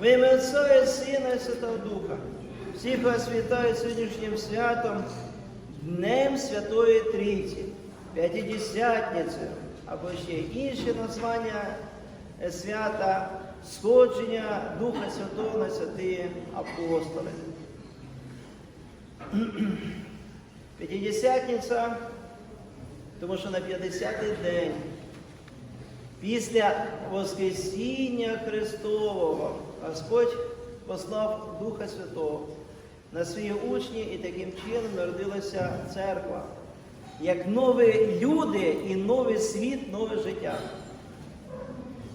В ім'я Отця і Сина і Святого Духа. Всіх вас вітаю сьогоднішнім святом, Днем Святої Трійці, П'ятидесятницею, або ще інше названня е, свята сходження Духа Святого на святі апостоли. П'ятидесятниця, тому що на 50-й день Після Воскресіння Христового Господь послав Духа Святого на свої учні і таким чином народилася церква. Як нові люди і новий світ, нове життя.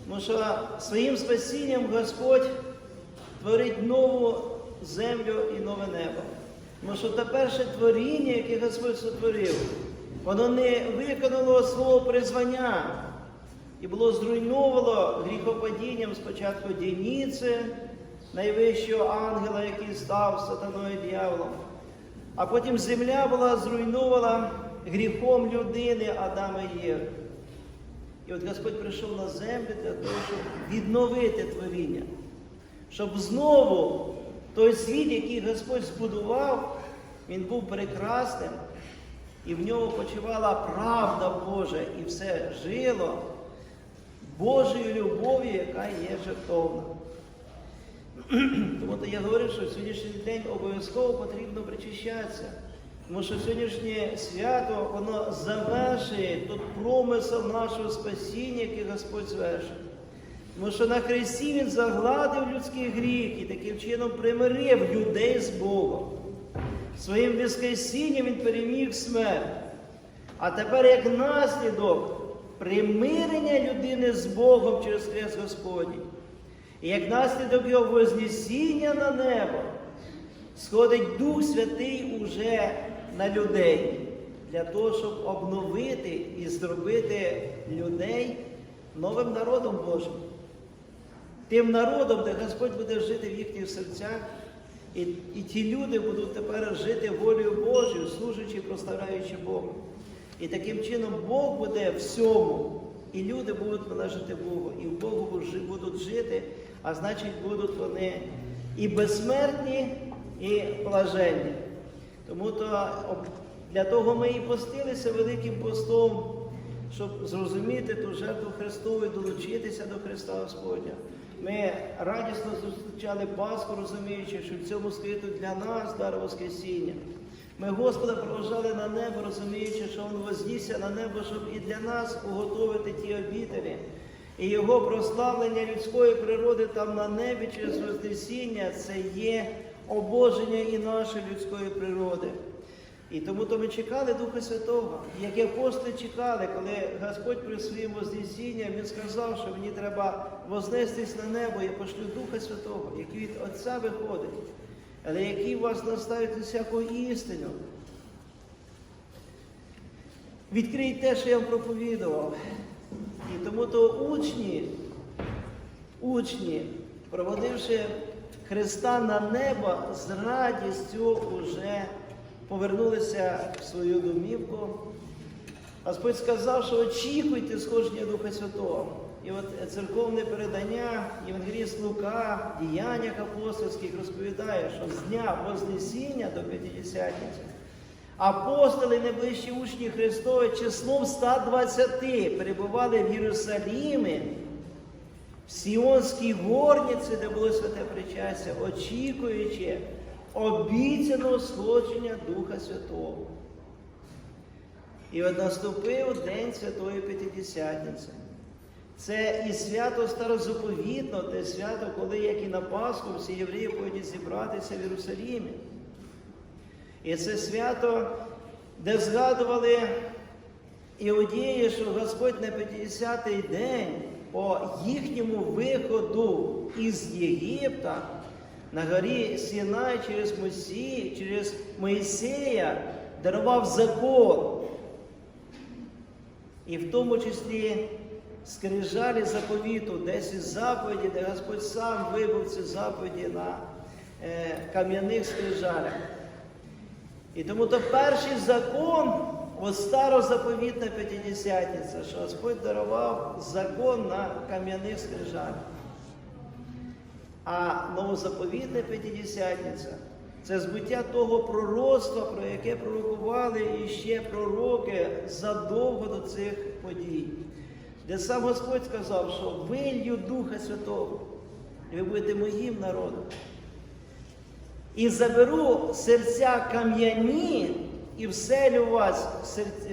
Тому що своїм спасінням Господь творить нову землю і нове небо. Тому що те перше творіння, яке Господь сотворив, воно не виконало свого призвання і було зруйновано гріхопадінням спочатку Дініці, найвищого ангела, який став сатаною дьяволом. А потім земля була зруйнована гріхом людини Адама і Єви. І от Господь прийшов на землю для того, щоб відновити творіння, щоб знову той світ, який Господь збудував, він був прекрасним, і в ньому почувала правда Божа, і все жило Божою любов'ю, яка є жертовна. Тому то я говорю, що сьогоднішній день обов'язково потрібно причащатися. Тому що сьогоднішнє свято, воно завершує тут промисел нашого спасіння, який Господь звершив. Тому що на Христі Він загладив людський гріх і таким чином примирив людей з Богом. Своїм Воскресінням Він переміг смерть. А тепер, як наслідок примирення людини з Богом через Хрест Господній, і як наслідок Його Вознесіння на небо, сходить Дух Святий уже на людей для того, щоб обновити і зробити людей новим народом Божим. Тим народом, де Господь буде жити в їхніх серцях, і, і ті люди будуть тепер жити волею Божою, служачи і прославляючи Бога. І таким чином Бог буде всьому, і люди будуть належати Богу, і в Богу будуть жити, а значить будуть вони і безсмертні, і блаженні. Тому то для того ми і постилися Великим постом, щоб зрозуміти ту жертву Христову і долучитися до Христа Господня. Ми радісно зустрічали Пасху, розуміючи, що в цьому скрито для нас дар Воскресіння. Ми Господа проважали на небо, розуміючи, що Він вознісся на небо, щоб і для нас уготовити ті обітелі. І Його прославлення людської природи там на небі через Вознесіння це є обоження і нашої людської природи. І тому то ми чекали Духа Святого, як апостоли чекали, коли Господь при своїм Вознесінням Він сказав, що мені треба вознестись на небо, я пошлю Духа Святого, який від Отця виходить але який вас наставить усяку істину. Відкрий те, що я вам проповідував. І тому то учні, учні, проводивши Христа на небо, з радістю вже повернулися в свою домівку. Господь сказав, що очікуйте сходження Духа Святого. І от церковне передання, Євангеліст Лука, діяннях апостольських розповідає, що з дня Вознесіння до П'ятидесятниці апостоли, найближчі учні Христові, числом 120 перебували в Єрусалімі, в Сіонській горниці, де було святе причастя, очікуючи обіцяного сходження Духа Святого. І от наступив День Святої П'ятидесятниці. Це і свято старозаповітно, те свято, коли, як і на Пасху, всі євреї ходять зібратися в Єрусалімі. І це свято, де згадували іудеї, що Господь на 50-й день по їхньому виходу із Єгипта на горі Сінай через Мосі, через Моїсея дарував закон. І в тому числі скрижалі заповіту, 10 заповіді, де Господь сам вибив ці заповіді на е, кам'яних скрижалях. І тому то перший закон, от старозаповітна п'ятидесятниця, що Господь дарував закон на кам'яних скрижалях. А новозаповітна П'ятидесятниця це збиття того пророцтва, про яке пророкували іще пророки задовго до цих подій. Де сам Господь сказав, що вилью Духа Святого, і ви будете моїм народом. І заберу серця кам'яні і вселю у вас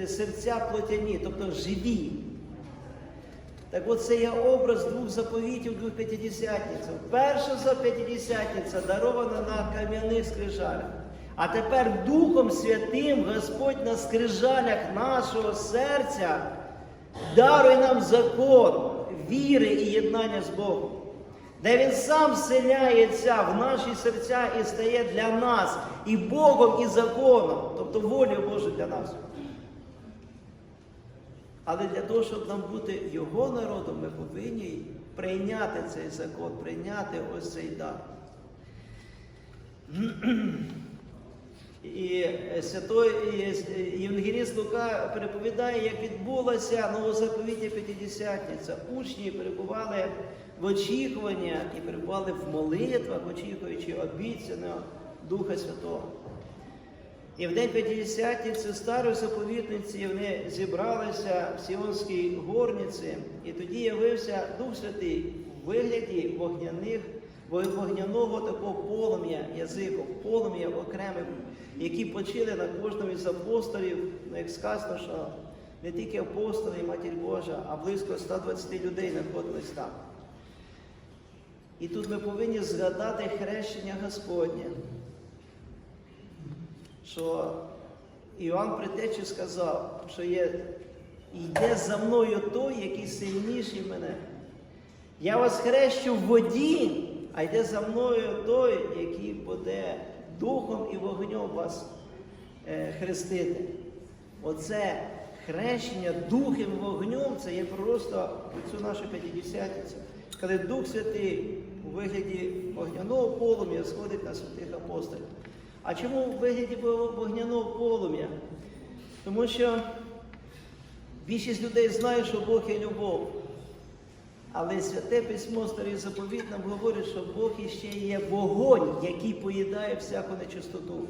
серця плотяні, тобто живі. Так от це є образ двох заповітів, двох п'ятидесятниць. Перша за п'ятидесятниця дарована на кам'яних скрижалях. А тепер Духом Святим Господь на скрижалях нашого серця дарує нам закон віри і єднання з Богом. Де Він сам вселяється в наші серця і стає для нас і Богом, і законом, тобто волею Божою для нас. Але для того, щоб нам бути його народом, ми повинні прийняти цей закон, прийняти ось цей дар. І е, святой е, Євангеліст Лука переповідає, як відбулася новозаповітня П'ятидесятниця. Учні перебували в очікуванні і перебували в молитвах, очікуючи обіцяного Духа Святого. І в день П'ятидесятниці старої заповітниці вони зібралися в Сіонській горниці, і тоді явився Дух Святий в вигляді вогняних, вогняного такого полум'я, язику, полум'я окремих, які почили на кожному із апостолів, ну, як сказано, що не тільки апостоли і Матір Божа, а близько 120 людей знаходились там. І тут ми повинні згадати хрещення Господнє що Іоанн Притечі сказав, що є, йде за мною той, який сильніший мене. Я вас хрещу в воді, а йде за мною той, який буде духом і вогнем вас е, хрестити. Оце хрещення духом вогнем це є просто цю нашу п'ятидесятницю. Коли Дух Святий у вигляді вогняного полум'я сходить на святих апостолів. А чому в вигляді вогняного полум'я? Тому що більшість людей знає, що Бог є любов. Але святе письмо Старий заповіт нам говорить, що Бог іще є вогонь, який поїдає всяку нечистоту.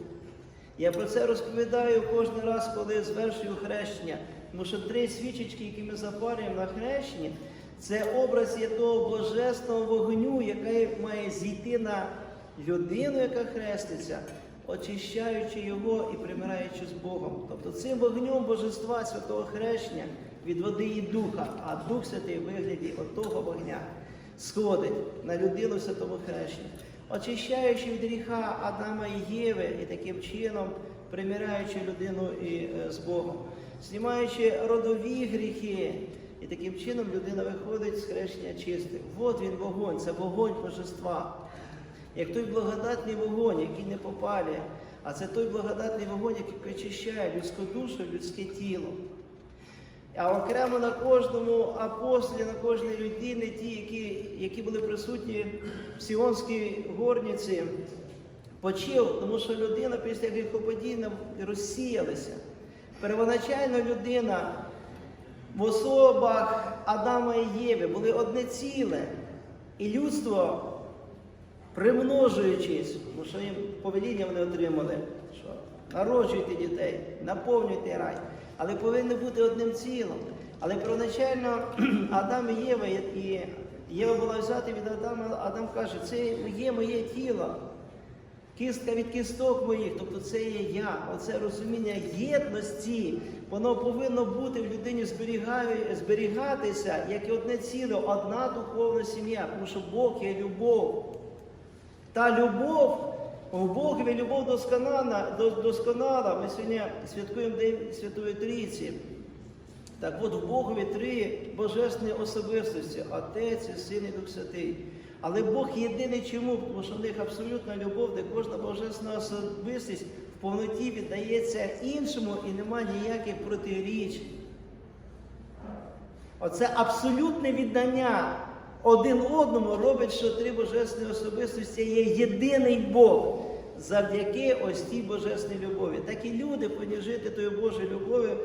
Я про це розповідаю кожен раз, коли звершую хрещення. Тому що три свічечки, які ми запалюємо на хрещенні, це образ є того божественного вогню, який має зійти на людину, яка хреститься, очищаючи його і примираючи з Богом. Тобто цим вогнем Божества Святого Хрещення від води і духа, а Дух Святий в вигляді отого вогня сходить на людину в святому хрещенні, очищаючи від гріха Адама і Єви, і таким чином примираючи людину і, е, з Богом, знімаючи родові гріхи. І таким чином людина виходить з хрещення чистим. От він вогонь, це вогонь божества. Як той благодатний вогонь, який не попалює, а це той благодатний вогонь, який очищає людську душу, людське тіло. А окремо на кожному апостолі, на кожній людині, ті, які, які були присутні в Сіонській горниці, почив, тому що людина після гріхопадіння розсіялася. Первоначально людина в особах Адама і Єви були одне ціле. І людство, примножуючись, тому що їм повеління вони отримали, що народжуйте дітей, наповнюйте рай, але повинні бути одним цілим. Але первоначально Адам і Єва, і Єва була взята від Адама, Адам каже, це є моє тіло. Кістка від кісток моїх, тобто це є я. Оце розуміння єдності, воно повинно бути в людині зберігатися як і одне ціле, одна духовна сім'я, тому що Бог є любов. Та любов, у Богові любов досконала, досконала. Ми сьогодні святкуємо День Святої Трійці. Так от в Богові три божественні особистості Отець, і Син і Дух Святий. Але Бог єдиний чому? Тому що в них абсолютна любов, де кожна божественна особистість в повноті віддається іншому і нема ніяких протиріч. Оце абсолютне віддання один одному робить, що три божественні особистості є єдиний Бог завдяки ось тій божественній любові. Так і люди жити тою Божою любов'ю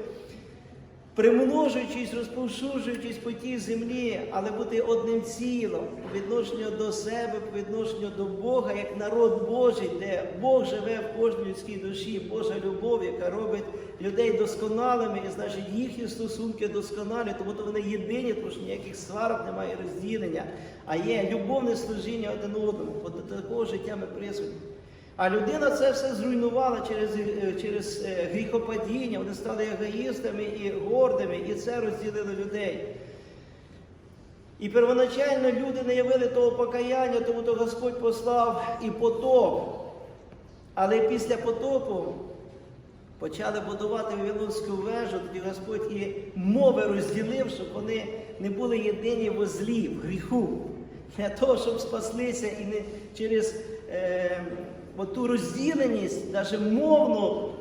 примножуючись, розповсюджуючись по тій землі, але бути одним цілом по відношенню до себе, по відношенню до Бога, як народ Божий, де Бог живе в кожній людській душі, Божа любов, яка робить людей досконалими, і значить їхні стосунки досконалі, тому то вони єдині, тому що ніяких сварок немає розділення, а є любовне служіння один одному. До такого життя ми призвані. А людина це все зруйнувала через, е, через е, гріхопадіння, вони стали егоїстами і гордими, і це розділило людей. І первоначально люди не явили того покаяння, тому то Господь послав і потоп. Але після потопу почали будувати Вавилонську вежу, тоді Господь і мови розділив, щоб вони не були єдині в злі, в гріху. Для того, щоб спаслися і не через е, ту розділеність, навіть мовну,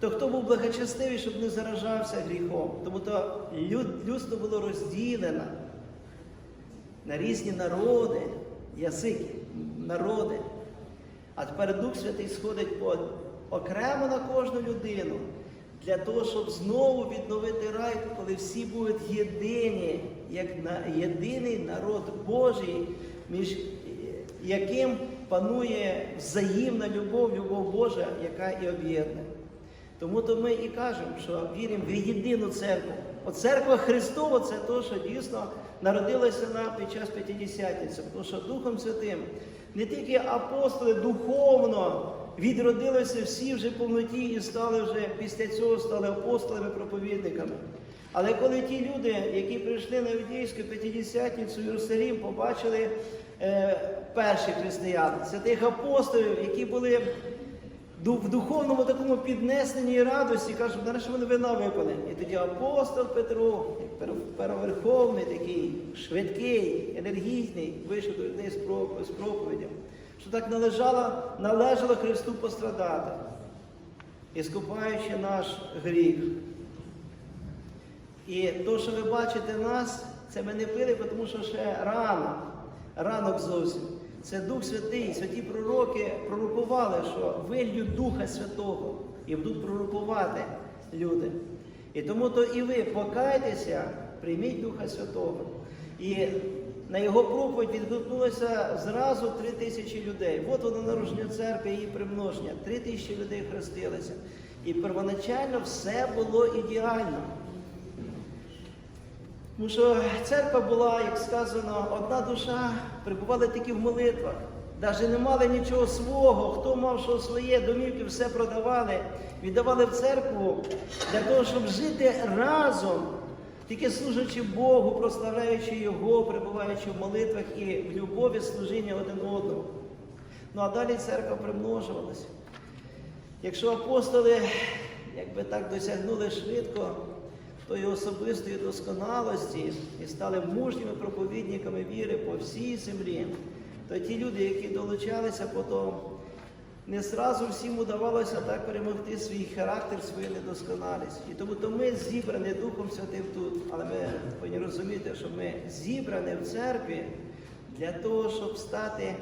то хто був благочестивий, щоб не заражався гріхом. Тому то люд, людство було розділено на різні народи, язики, народи. А тепер Дух Святий сходить по, окремо на кожну людину для того, щоб знову відновити рай, коли всі будуть єдині, як на єдиний народ Божий, між яким панує взаємна любов, любов Божа, яка і об'єднує. Тому то ми і кажемо, що віримо в єдину церкву. От церква Христова це то, що дійсно народилося нам під час П'ятидесятниці, тому що Духом Святим не тільки апостоли духовно відродилися всі вже повноті і стали вже після цього стали апостолами, проповідниками. Але коли ті люди, які прийшли на Юдейську П'ятидесятницю в Єрусалім, побачили перших християн, святих апостолів, які були в духовному такому піднесенні і радості, кажуть, нарешті вони вина випали. І тоді апостол Петро, як переверховний такий, швидкий, енергійний, вийшов до людей з проповідям, що так належало, належало Христу пострадати, скупаючи наш гріх. І то, що ви бачите нас, це ми не пили, тому що ще рано, ранок зовсім. Це Дух Святий, святі пророки пророкували, що вилью Духа Святого і будуть пророкувати люди. І тому то і ви покайтеся, прийміть Духа Святого. І на його проповідь відгукнулося зразу три тисячі людей. От воно народження церкви, її примноження. Три тисячі людей хрестилися. І первоначально все було ідеально. Тому що церква була, як сказано, одна душа, прибували тільки в молитвах. Навіть не мали нічого свого, хто мав що своє, домівки, все продавали, віддавали в церкву для того, щоб жити разом, тільки служачи Богу, прославляючи Його, перебуваючи в молитвах і в любові служіння один одному. Ну а далі церква примножувалася. Якщо апостоли, якби так досягнули швидко, тої особистої досконалості і стали мужніми проповідниками віри по всій землі, то ті люди, які долучалися потім, не зразу всім удавалося так перемогти свій характер, свою недосконалість. І тому то ми зібрані Духом Святим тут, але ми повинні розуміти, що ми зібрані в церкві для того, щоб стати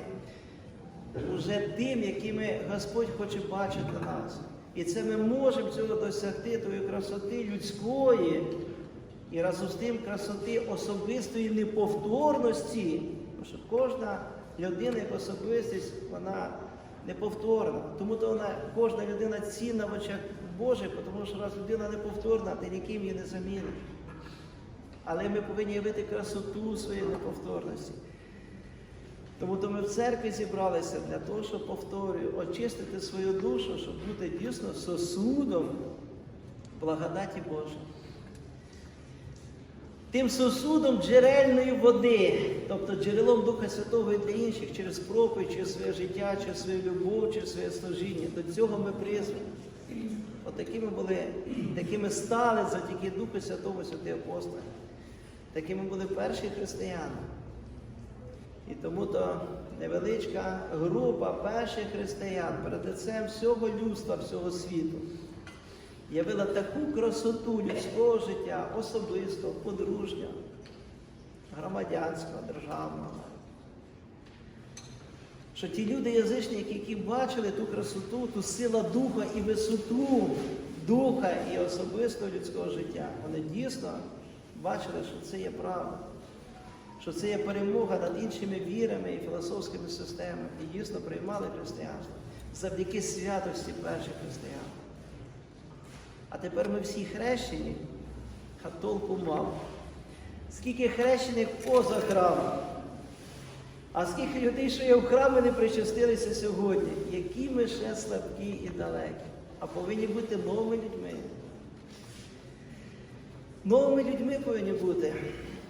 уже тим, якими Господь хоче бачити нас. І це ми можемо цього досягти, тої красоти людської і разом з тим красоти особистої неповторності. Тому що кожна людина як особистість, вона неповторна. Тому то вона, кожна людина цінна в очах Божих, тому що раз людина неповторна, ти ніким її не заміниш. Але ми повинні явити красоту своєї неповторності. Тому то ми в церкві зібралися для того, щоб повторюю, очистити свою душу, щоб бути дійсно сосудом благодаті Божої. Тим сосудом джерельної води, тобто джерелом Духа Святого і для інших через проповідь, через своє життя, через свою любов, через своє служіння. До цього ми призвані. От такими були, такими стали завдяки Духу Святому Святі Апостоли. Такими були перші християни. І тому то невеличка група перших християн перед лицем всього людства, всього світу явила таку красоту людського життя, особистого, подружнього, громадянського, державного. Що ті люди язичники, які бачили ту красоту, ту силу духа і висоту духа і особистого людського життя. Вони дійсно бачили, що це є правда, що це є перемога над іншими вірами і філософськими системами, і дійсно приймали християнство завдяки святості перших християн. А тепер ми всі хрещені, а толку мало. Скільки хрещених поза храмом, а скільки людей, що є в храмі, не причастилися сьогодні, які ми ще слабкі і далекі, а повинні бути новими людьми. Новими людьми повинні бути.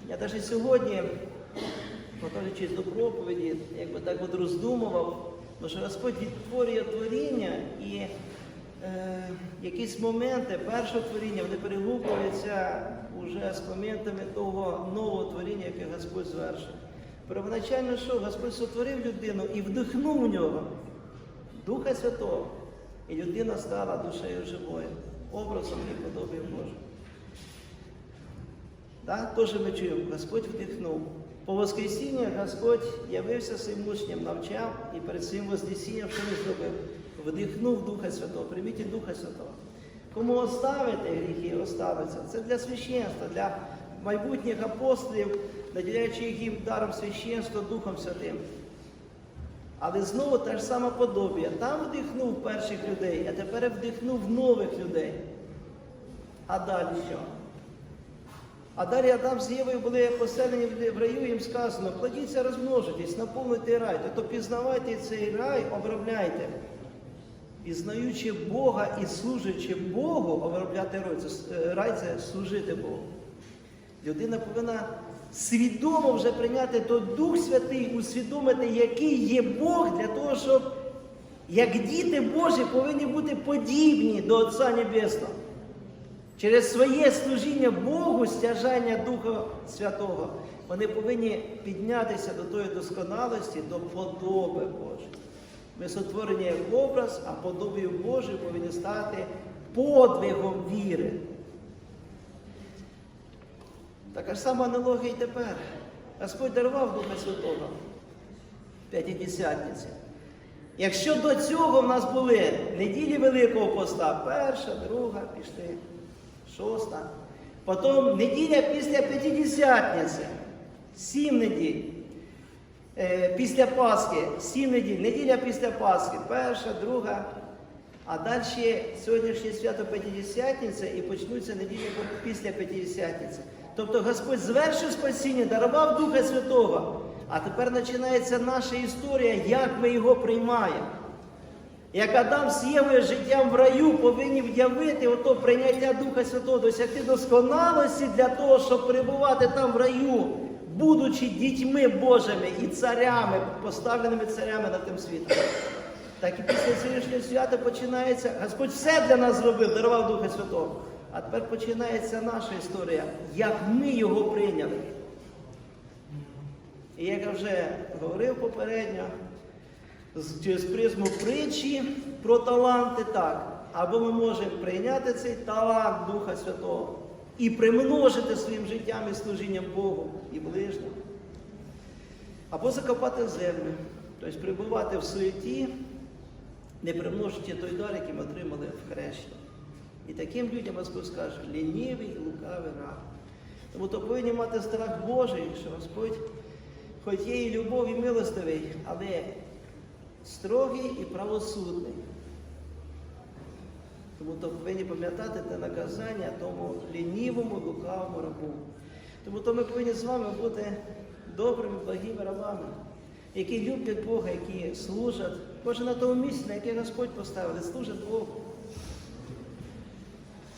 Я навіть сьогодні, готуючись до проповіді, якби так от роздумував, бо що Господь відтворює творіння і е, якісь моменти першого творіння вони перегукуються уже з моментами того нового творіння, яке Господь звершив. Первоначально що? Господь сотворив людину і вдихнув в нього Духа Святого. І людина стала душею живою, образом і подобієм Божим. Так, теж ми чуємо, Господь вдихнув. По Воскресінню Господь явився своїм учням, навчав і перед своїм Вознесінням, що він зробив? Вдихнув Духа Святого, прийміть Духа Святого. Кому оставити гріхи, оставиться. Це для священства, для майбутніх апостолів, наділяючи їм даром священства Духом Святим. Але знову те ж саме подобія. Там вдихнув перших людей, а тепер вдихнув нових людей. А далі що? А далі Адам з Євою були поселені в раю, їм сказано, плодіться, розмножитесь, наповнюйте рай, тобто пізнавайте цей рай, обробляйте. Пізнаючи Бога і служачи Богу, обробляти рай, це, е, рай це служити Богу. Людина повинна свідомо вже прийняти то Дух Святий, усвідомити, який є Бог, для того, щоб як діти Божі повинні бути подібні до Отця Небесного. Через своє служіння Богу, стяжання Духа Святого, вони повинні піднятися до тої досконалості, до подоби Божої. Ми сотворені як образ, а подобою Божою повинні стати подвигом віри. Така ж сама аналогія і тепер. Господь дарував Духа Святого П'ятидесятниці. Якщо до цього в нас були неділі Великого Поста, перша, друга, пішли, шоста. Потім неділя після П'ятидесятниці, сім неділь. Е, Після Пасхи, сім неділь, неділя після Пасхи, перша, друга. А далі сьогоднішнє свято П'ятидесятниця і почнуться неділі після П'ятидесятниці. Тобто Господь звершив спасіння, дарував Духа Святого. А тепер починається наша історія, як ми його приймаємо. Як Адам з Євою життям в раю повинні в'явити ото прийняття Духа Святого, досягти досконалості для того, щоб перебувати там в раю, будучи дітьми Божими і царями, поставленими царями над тим світом. Так і після сьогоднішнього свята починається, Господь все для нас зробив, дарував Духа Святого. А тепер починається наша історія, як ми його прийняли. І як я вже говорив попередньо, через призму притчі про таланти так. Або ми можемо прийняти цей талант Духа Святого і примножити своїм життям і служінням Богу і ближнім. Або закопати землю, тобто прибувати в суеті, не примножити той дар, який ми отримали в хрещенні. І таким людям Господь скаже, лінівий і лукавий раб. Тому то повинні мати страх Божий, що Господь, хоч є і любов, і милостивий, але строгий і правосудний. Тому то повинні пам'ятати те наказання тому лінівому, лукавому рабу. Тому то ми повинні з вами бути добрими, благими рабами, які люблять Бога, які служать, кожен на тому місці, на яке Господь поставив, служать Богу.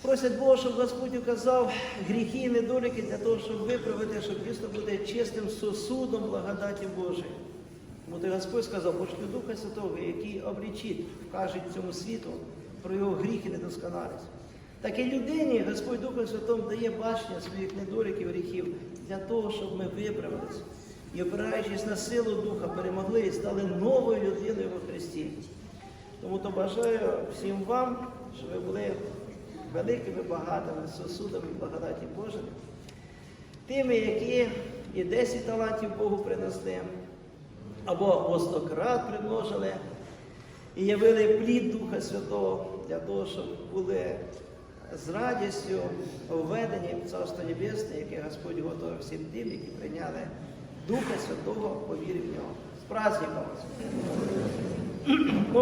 Просять Бога, щоб Господь указав гріхи і недоліки для того, щоб виправити, щоб дійсно бути чистим сосудом благодаті Божої. Тому то Господь сказав, пошлю Духа Святого, який облічить, вкаже цьому світу про його гріх і недосконалість. Так і людині Господь Духом Святим дає бачення своїх недоліків, гріхів для того, щоб ми виправилися. І опираючись на силу Духа, перемогли і стали новою людиною во Христі. Тому то бажаю всім вам, щоб ви були великими багатими сосудами благодаті Божої, тими, які і 10 талантів Богу принесли, або Гостократ примножили і явили плід Духа Святого для того, щоб були з радістю введені в Царство Небесне, яке Господь готовий всім тим, які прийняли Духа Святого, повірив в нього. З праздником!